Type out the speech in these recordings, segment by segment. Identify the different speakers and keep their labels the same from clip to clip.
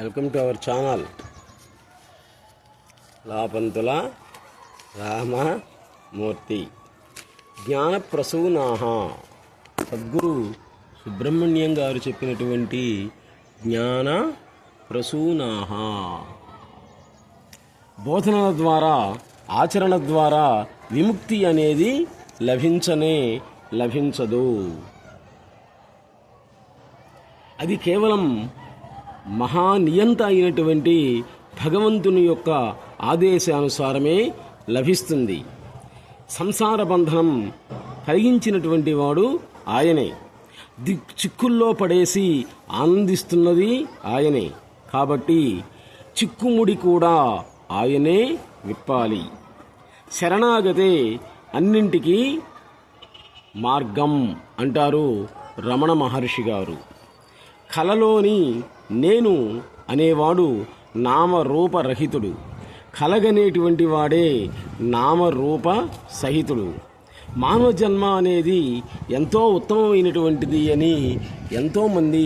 Speaker 1: Welcome to our channel. Lapantula Ramamurthy. జ్ఞాన ప్రసూనాహ సద్గురు సుబ్రహ్మణ్యం గారు చెప్పినటువంటి జ్ఞాన ప్రసూనాహ బోధనల ద్వారా ఆచరణ ద్వారా విముక్తి అనేది లభించనే లభించదు. అది కేవలం మహానియంత అయినటువంటి భగవంతుని యొక్క ఆదేశానుసారమే లభిస్తుంది. సంసార బంధనం కలిగించినటువంటి వాడు ఆయనే. దిక్ చిక్కుల్లో పడేసి ఆనందిస్తున్నది ఆయనే. కాబట్టి చిక్కుముడి కూడా ఆయనే విప్పాలి. శరణాగతే అన్నింటికీ మార్గం అంటారు రమణ మహర్షి గారు. కలలోని నేను అనేవాడు నామరూపరహితుడు. కలగనేటువంటి వాడే నామరూప సహితుడు మానవ జన్మ అనేది ఎంతో ఉత్తమమైనటువంటిది అని ఎంతోమంది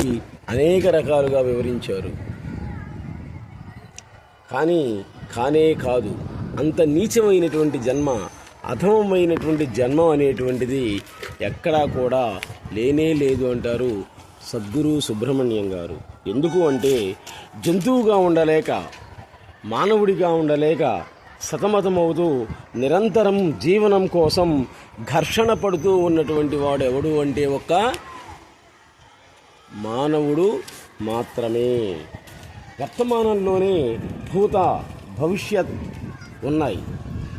Speaker 1: అనేక రకాలుగా వివరించారు. కానీ కానే కాదు అంత నీచమైనటువంటి జన్మ అధమమైనటువంటి జన్మ అనేటువంటిది ఎక్కడా కూడా లేనే లేదు అంటారు సద్గురు సుబ్రహ్మణ్యం గారు. ఎందుకు అంటే జంతువుగా ఉండలేక మానవుడిగా ఉండలేక సతమతమవుతూ నిరంతరం జీవనం కోసం ఘర్షణ పడుతూ ఉన్నటువంటి వాడు ఎవడు అంటే ఒక్క మానవుడు మాత్రమే. వర్తమానంలోనే భూత భవిష్యత్ ఉన్నాయి.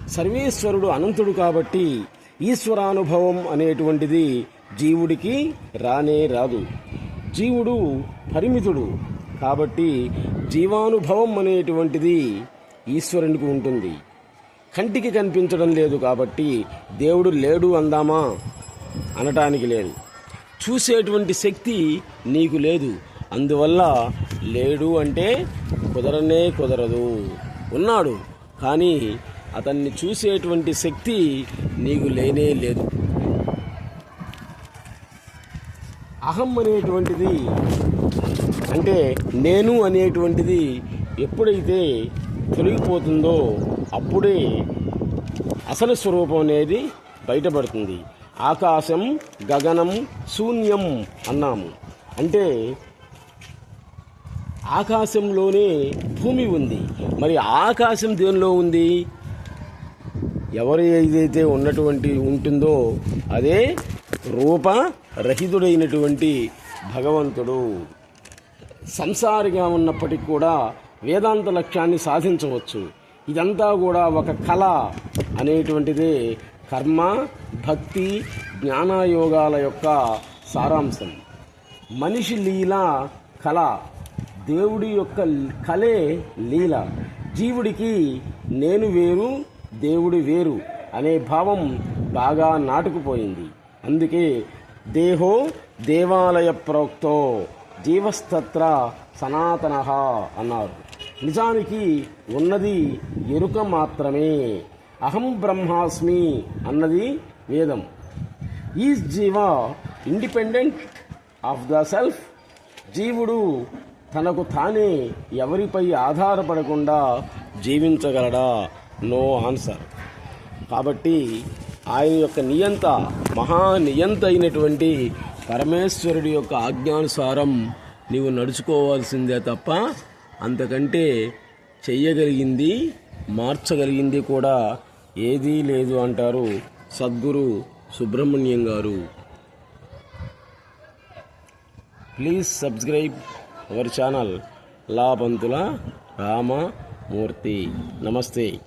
Speaker 1: సర్వేశ్వరుడు అనంతుడు కాబట్టి ఈశ్వరానుభవం అనేటువంటిది జీవుడికి రానే రాదు. జీవుడు పరిమితుడు. కాబట్టి జీవానుభవం అనేటువంటిది ఈశ్వరునికి ఉంటుంది. కంటికి కనిపించడం లేదు కాబట్టి దేవుడు లేడు అందామా? అనటానికి లేదు. చూసేటువంటి శక్తి నీకు లేదు. అందువల్ల లేడు అంటే కుదరనే కుదరదు. ఉన్నాడు. కానీ అతన్ని చూసేటువంటి శక్తి నీకు లేనే లేదు. అహం అనేటువంటిది అంటే నేను అనేటువంటిది ఎప్పుడైతే తొలగిపోతుందో అప్పుడే అసలు స్వరూపం అనేది బయటపడుతుంది. ఆకాశం గగనం శూన్యం అన్నాము. అంటే ఆకాశంలోనే భూమి ఉంది. మరి ఆకాశం దేనిలో ఉంది? ఎవరు ఏదైతే ఉన్నటువంటి ఉంటుందో అదే రూపరహితుడైనటువంటి భగవంతుడు. సంసారిగా ఉన్నప్పటికీ కూడా వేదాంత లక్ష్యాన్ని సాధించవచ్చు. ఇదంతా కూడా ఒక కళ అనేటువంటిదే కర్మ భక్తి జ్ఞానయోగాల యొక్క సారాంశం. మనిషి లీల కళ దేవుడి యొక్క కళే లీల. జీవుడికి నేను వేరు దేవుడు వేరు అనే భావం బాగా నాటుకుపోయింది. అందుకే దేహో దేవాలయ ప్రోక్తో జీవస్తత్ర సనాతన అన్నారు. నిజానికి ఉన్నది ఎరుక మాత్రమే. అహం బ్రహ్మాస్మి అన్నది వేదం. ఈ జీవ ఇండిపెండెంట్ ఆఫ్ ద సెల్ఫ్. జీవుడు తనకు తానే ఎవరిపై ఆధారపడకుండా జీవించగలడా? నో ఆన్సర్ కాబట్టి ఆయన యొక్క నియంత మహానియంత అయినటువంటి పరమేశ్వరుడి యొక్క ఆజ్ఞానుసారం నీవు నడుచుకోవాల్సిందే తప్ప అంతకంటే చెయ్యగలిగింది మార్చగలిగింది కూడా ఏదీ లేదు అంటారు సద్గురు సుబ్రహ్మణ్యం గారు. Please subscribe our channel Lapantula Ramamurthy నమస్తే